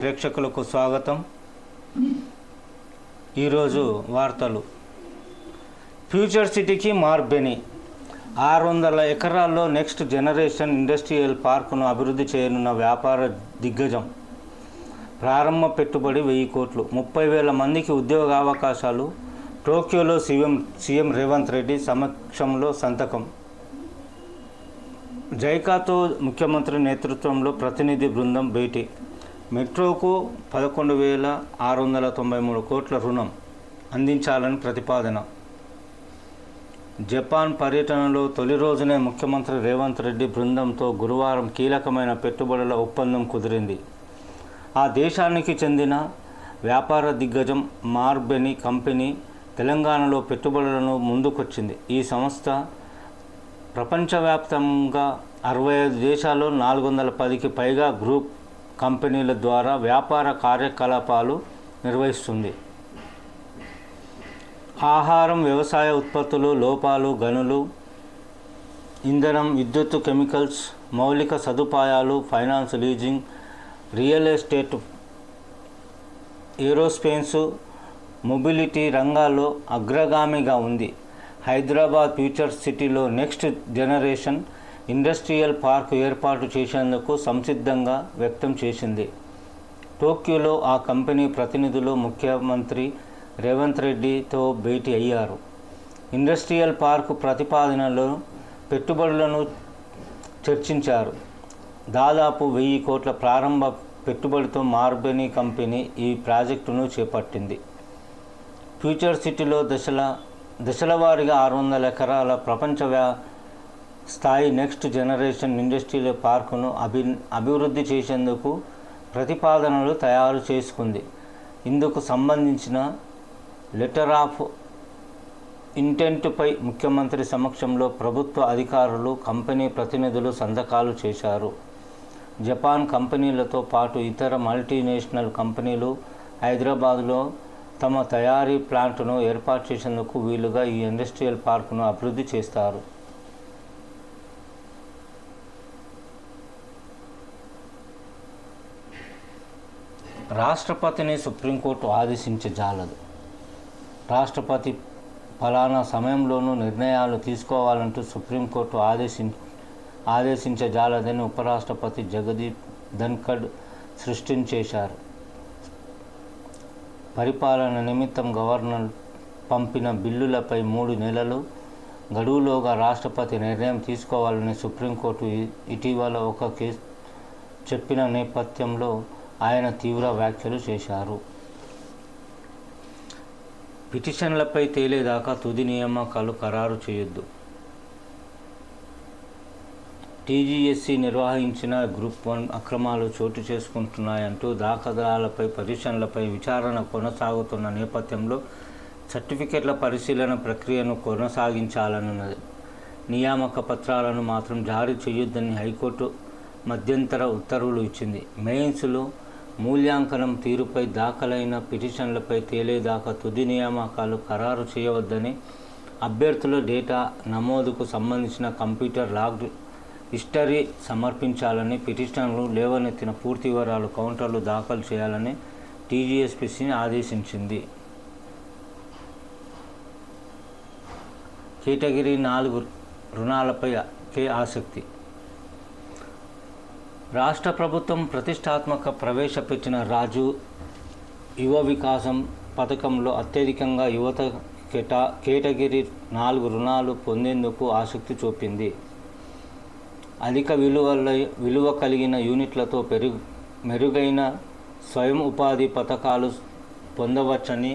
ప్రేక్షకులకు స్వాగతం. ఈరోజు వార్తలు. ఫ్యూచర్ సిటీకి మార్బెని. ఆరు వందల ఎకరాల్లో నెక్స్ట్ జనరేషన్ ఇండస్ట్రియల్ పార్కును అభివృద్ధి చేయనున్న వ్యాపార దిగ్గజం. ప్రారంభ పెట్టుబడి వెయ్యి కోట్లు. ముప్పై వేల మందికి ఉద్యోగ అవకాశాలు. టోక్యోలో సీఎం సీఎం రేవంత్ రెడ్డి సమక్షంలో సంతకం. జైకాతో ముఖ్యమంత్రి నేతృత్వంలో ప్రతినిధి బృందం భేటీ. మెట్రోకు పదకొండు వేల ఆరు వందల తొంభై మూడు కోట్ల రుణం అందించాలని ప్రతిపాదన. జపాన్ పర్యటనలో తొలి రోజునే ముఖ్యమంత్రి రేవంత్ రెడ్డి బృందంతో గురువారం కీలకమైన పెట్టుబడుల ఒప్పందం కుదిరింది. ఆ దేశానికి చెందిన వ్యాపార దిగ్గజం మార్బెని కంపెనీ తెలంగాణలో పెట్టుబడులను ముందుకొచ్చింది. ఈ సంస్థ ప్రపంచవ్యాప్తంగా అరవై ఐదు దేశాల్లో నాలుగు వందల పదికి పైగా గ్రూప్ కంపెనీల ద్వారా వ్యాపార కార్యకలాపాలు నిర్వహిస్తుంది. ఆహారం వ్యవసాయ ఉత్పత్తులు లోపాలు గనులు ఇంధనం విద్యుత్ కెమికల్స్ మౌలిక సదుపాయాలు finance leasing real estate aerospace mobility రంగాల్లో అగ్రగామిగా ఉంది. హైదరాబాద్ ఫ్యూచర్ సిటీలో నెక్స్ట్ జనరేషన్ ఇండస్ట్రియల్ పార్క్ ఏర్పాటు చేసేందుకు సంసిద్ధంగా వ్యక్తం చేసింది. టోక్యోలో ఆ కంపెనీ ప్రతినిధులు ముఖ్యమంత్రి రేవంత్ రెడ్డితో భేటీ అయ్యారు. ఇండస్ట్రియల్ పార్క్ ప్రతిపాదనలో పెట్టుబడులను చర్చించారు. దాదాపు వెయ్యి కోట్ల ప్రారంభ పెట్టుబడితో మార్బెనీ కంపెనీ ఈ ప్రాజెక్టును చేపట్టింది. ఫ్యూచర్ సిటీలో దశల దశల వారీగా ఆరు వందల ఎకరాల ప్రపంచ వ్యా స్థాయి నెక్స్ట్ జనరేషన్ ఇండస్ట్రియల్ పార్కును అభి అభివృద్ధి చేసేందుకు ప్రతిపాదనలు తయారు చేసుకుంది. ఇందుకు సంబంధించిన లెటర్ ఆఫ్ ఇంటెంట్పై ముఖ్యమంత్రి సమక్షంలో ప్రభుత్వ అధికారులు కంపెనీ ప్రతినిధులు సంతకాలు చేశారు. జపాన్ కంపెనీలతో పాటు ఇతర మల్టీనేషనల్ కంపెనీలు హైదరాబాద్లో తమ తయారీ ప్లాంట్ను ఏర్పాటు చేసేందుకు వీలుగా ఈ ఇండస్ట్రియల్ పార్కును అభివృద్ధి చేస్తారు. రాష్ట్రపతిని సుప్రీంకోర్టు ఆదేశించజాలదు రాష్ట్రపతి ఫలానా సమయంలోనూ నిర్ణయాలు తీసుకోవాలంటూ సుప్రీంకోర్టు ఆదేశి ఆదేశించజాలదని ఉపరాష్ట్రపతి జగదీప్ ధన్ఖడ్ సృష్టించేశారు. పరిపాలన నిమిత్తం గవర్నర్ పంపిన బిల్లులపై మూడు నెలలు గడువులోగా రాష్ట్రపతి నిర్ణయం తీసుకోవాలని సుప్రీంకోర్టు ఇటీవల ఒక కేసు చెప్పిన నేపథ్యంలో ఆయన తీవ్ర వ్యాఖ్యలు చేశారు. పిటిషన్లపై తేలేదాకా తుది నియామకాలు ఖరారు చేయొద్దు. టీజీఎస్సీ నిర్వహించిన గ్రూప్ వన్ అక్రమాలు చోటు చేసుకుంటున్నాయంటూ దాఖలాలపై పిటిషన్లపై విచారణ కొనసాగుతున్న నేపథ్యంలో సర్టిఫికెట్ల పరిశీలన ప్రక్రియను కొనసాగించాలన్నది. నియామక పత్రాలను మాత్రం జారీ చేయొద్దని హైకోర్టు మధ్యంతర ఉత్తర్వులు ఇచ్చింది. మెయిన్స్లో మూల్యాంకనం తీరుపై దాఖలైన పిటిషన్లపై తేలేదాకా తుది నియామకాలు ఖరారు చేయవద్దని అభ్యర్థుల డేటా నమోదుకు సంబంధించిన కంప్యూటర్ లాగ్డ్ హిస్టరీ సమర్పించాలని పిటిషన్లు లేవనెత్తిన పూర్తి వివరాలు కౌంటర్లు దాఖలు చేయాలని టీజీఎస్పీసీని ఆదేశించింది. కేటగిరీ నాలుగు రుణాలపై కే ఆసక్తి రాష్ట్ర ప్రభుత్వం ప్రతిష్టాత్మక ప్రవేశపెట్టిన రాజు యువ వికాసం పథకంలో అత్యధికంగా యువత కేటా కేటగిరీ నాలుగు రుణాలు పొందేందుకు ఆసక్తి చూపింది. అధిక విలువల విలువ కలిగిన యూనిట్లతో పెరుగు మెరుగైన స్వయం ఉపాధి పథకాలు పొందవచ్చని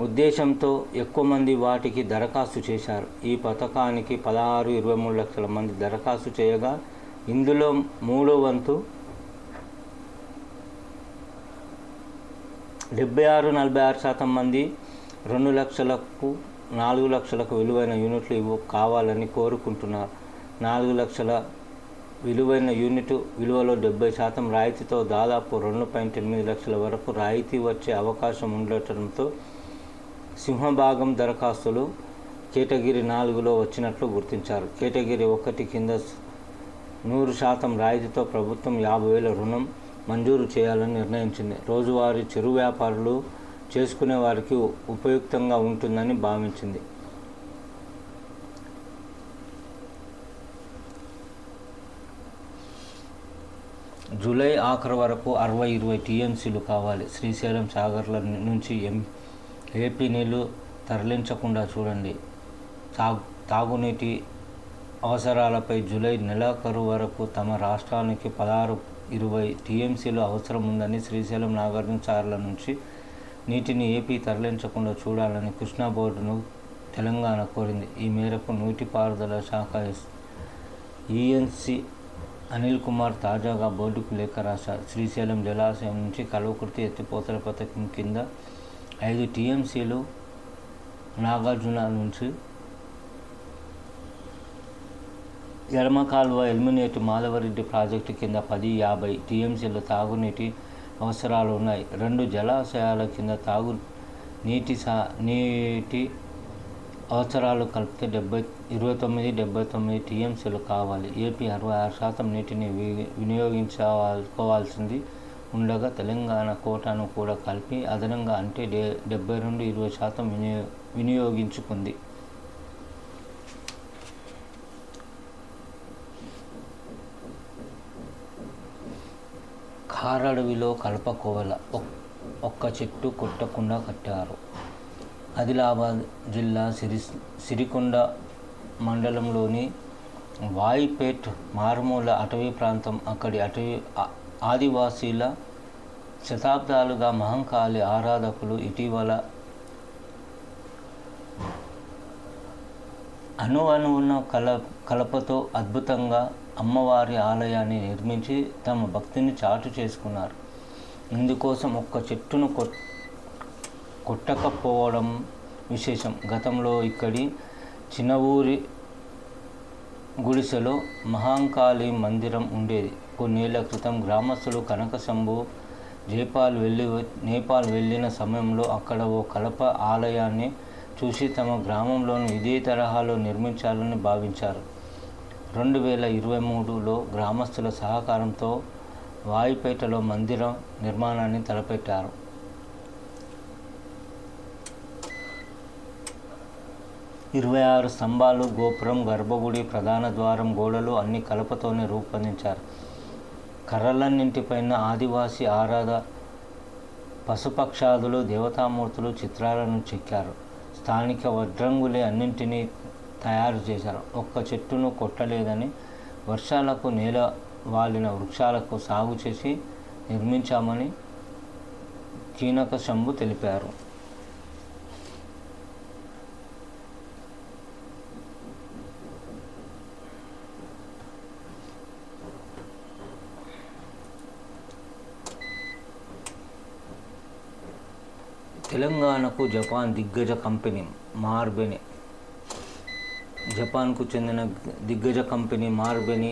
ఉద్దేశంతో ఎక్కువ మంది వాటికి దరఖాస్తు చేశారు. ఈ పథకానికి పదహారు ఇరవై మూడు లక్షల మంది దరఖాస్తు చేయగా ఇందులో మూడో వంతు డెబ్బై ఆరు నలభై ఆరు శాతం మంది రెండు లక్షలకు నాలుగు లక్షలకు విలువైన యూనిట్లు ఇవ్వ కావాలని కోరుకుంటున్నారు. నాలుగు లక్షల విలువైన యూనిట్ విలువలో డెబ్బై శాతం రాయితీతో దాదాపు రెండు పాయింట్ ఎనిమిది లక్షల వరకు రాయితీ వచ్చే అవకాశం ఉండటంతో సింహభాగం దరఖాస్తులు కేటగిరీ నాలుగులో వచ్చినట్లు గుర్తించారు. కేటగిరీ ఒకటి కింద నూరు శాతం రాయితీతో ప్రభుత్వం యాభై వేల రుణం మంజూరు చేయాలని నిర్ణయించింది. రోజువారీ చిరు వ్యాపారులు చేసుకునే వారికి ఉపయుక్తంగా ఉంటుందని భావించింది. జూలై ఆఖరు వరకు అరవై ఇరవై టీఎంసీలు కావాలి. శ్రీశైలం సాగర్ల నుంచి ఎం ఏపీ నీళ్ళు తరలించకుండా చూడండి. తాగు తాగునీటి అవసరాలపై జూలై నెలాఖరు వరకు తమ రాష్ట్రానికి పదహారు ఇరవై టీఎంసీలు అవసరం ఉందని శ్రీశైలం నాగార్జున సాగర్ల నుంచి నీటిని ఏపీ తరలించకుండా చూడాలని కృష్ణా బోర్డును తెలంగాణ కోరింది. ఈ మేరకు నీటిపారుదల శాఖ ఈఎన్సీ అనిల్ కుమార్ తాజాగా బోర్డుకు లేఖ రాశారు. శ్రీశైలం జలాశయం నుంచి కల్వకుర్తి ఎత్తిపోతల పథకం కింద ఐదు టీఎంసీలు నాగార్జున నుంచి ఎడమ కాలువ ఎలిమినేట్ మాధవరెడ్డి ప్రాజెక్టు కింద పది యాభై టీఎంసీల తాగునీటి అవసరాలు ఉన్నాయి రెండు జలాశయాల కింద తాగు నీటి సా నీటి అవసరాలు కలిపితే డెబ్బై ఇరవై తొమ్మిది డెబ్బై తొమ్మిది టీఎంసీలు కావాలి. ఏపీ అరవై ఆరు శాతం నీటిని వి- వినియోగించుకోవాల్సింది ఉండగా తెలంగాణ కోటాను కూడా కలిపి అదనంగా అంటే డె డెబ్బై రెండు ఇరవై శాతం వినియో వినియోగించుకుంది. కారడవిలో కలపకోవల. ఒక్క చెట్టు కొట్టకుండా కట్టారు. ఆదిలాబాద్ జిల్లా సిరి సిరికొండ మండలంలోని వాయిపేట్ మారుమూల అటవీ ప్రాంతం. అక్కడి అటవీ ఆదివాసీల శతాబ్దాలుగా మహంకాళి ఆరాధకులు ఇటీవల అణు అణువున కల కలపతో అద్భుతంగా అమ్మవారి ఆలయాన్ని నిర్మించి తమ భక్తిని చాటు చేసుకున్నారు. ఇందుకోసం ఒక్క చెట్టును కొట్ కొట్టకపోవడం విశేషం. గతంలో ఇక్కడి చిన్న ఊరి గుడిసెలో మహాంకాళి మందిరం ఉండేది. కొన్నేళ్ళ క్రితం గ్రామస్తులు కనకశంభు జైపాల్ వెళ్ళి నేపాల్ వెళ్ళిన సమయంలో అక్కడ ఓ కలప ఆలయాన్ని చూసి తమ గ్రామంలోని ఇదే తరహాలో నిర్మించాలని భావించారు. రెండు వేల ఇరవై మూడులో గ్రామస్తుల సహకారంతో వాయుపేటలో మందిరం నిర్మాణాన్ని తలపెట్టారు. ఇరవై ఆరు స్తంభాలు గోపురం గర్భగుడి ప్రధాన ద్వారం గోడలు అన్ని కలపతోనే రూపొందించారు. కర్రలన్నింటిపైన ఆదివాసి ఆరాధ పశుపక్షాదులు దేవతామూర్తులు చిత్రాలను చెక్కారు. స్థానిక వడ్రంగులే అన్నింటినీ తయారు చేశారు ఒక్క చెట్టును కొట్టలేదని వర్షాలకు నేల వాలిన వృక్షాలకు సాగు చేసి నిర్మించామని కీనక శంభు తెలిపారు. తెలంగాణకు జపాన్ దిగ్గజ కంపెనీ మార్బెని జపాన్కు చెందిన దిగ్గజ కంపెనీ మార్బెని